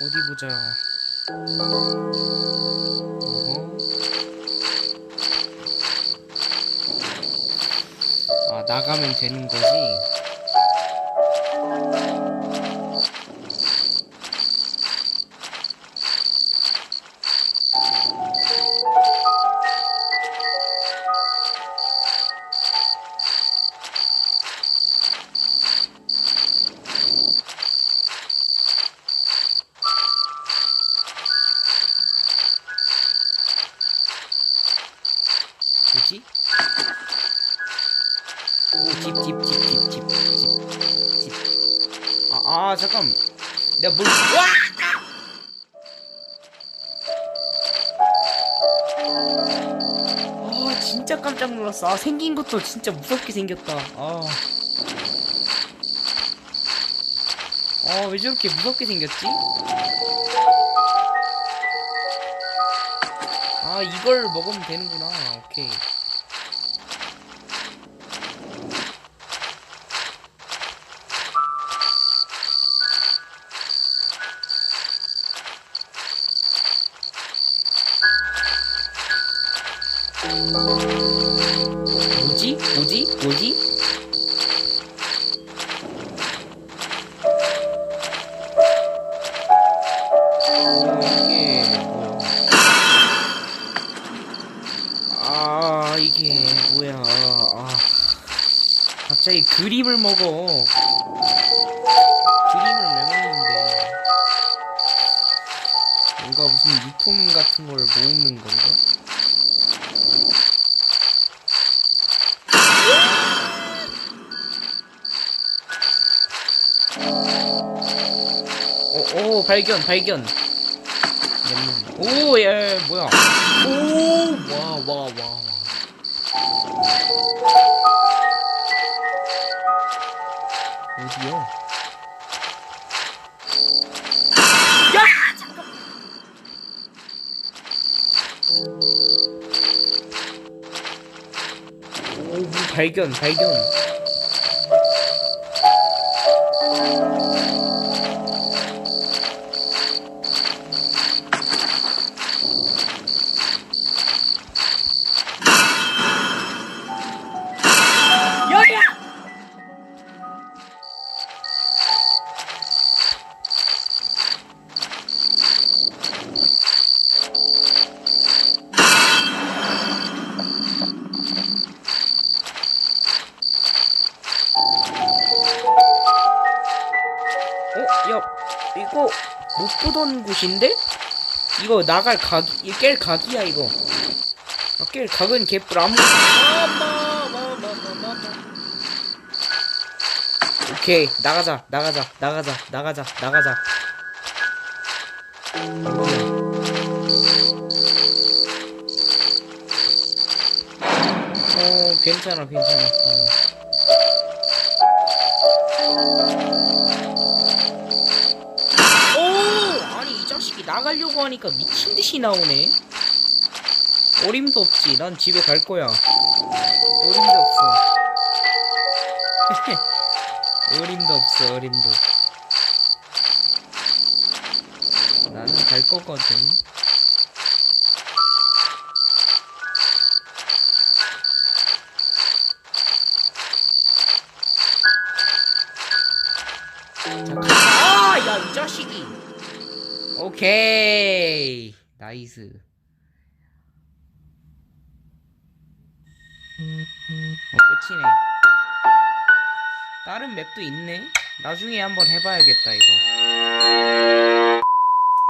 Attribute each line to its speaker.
Speaker 1: 어디 보자. 어허. 아 나가면 되는 거지. 뭐지? 오, 집, 집, 집, 집, 집, 집, 집. 아, 아, 잠깐. 내가 뭘, 와! 아, 진짜 깜짝 놀랐어. 아, 생긴 것도 진짜 무섭게 생겼다. 아. 아, 왜 저렇게 무섭게 생겼지? 아, 이걸 먹으면 되는구나. 오케이. 뭐지? 뭐지? 뭐지? 어, 이게 뭐야? 아, 이게 뭐야? 아, 갑자기 그림을 먹어. 그림을 왜 먹는데? 뭔가 무슨 유품 같은 걸 모으는 건가? 오, 오, 어, 발견, 발견. 오, 야, 야, 뭐야. 오, 와, 와, 와, 와. 어디요? 야! 잠깐. 오, 뭐 발견, 발견. 여기 야! 이거 못 보던 곳인데? 이거 나갈 각, 이깰 각이야 이거. 아, 깰 각은 개뿔 아무. 오케이 나가자 나가자 나가자 나가자 나가자. 어 괜찮아 괜찮아. 어. 오 아니 이 자식이 나가려고 하니까 미친 듯이 나오네. 어림도 없지. 난 집에 갈 거야. 어림도 없어. 어림도 없어. 어림도. 나는 갈 거거든. 아, 야, 이 자식이. 오케이. 나이스. 어, 끝이네. 다른 맵도 있네. 나중에 한번 해봐야겠다 이거.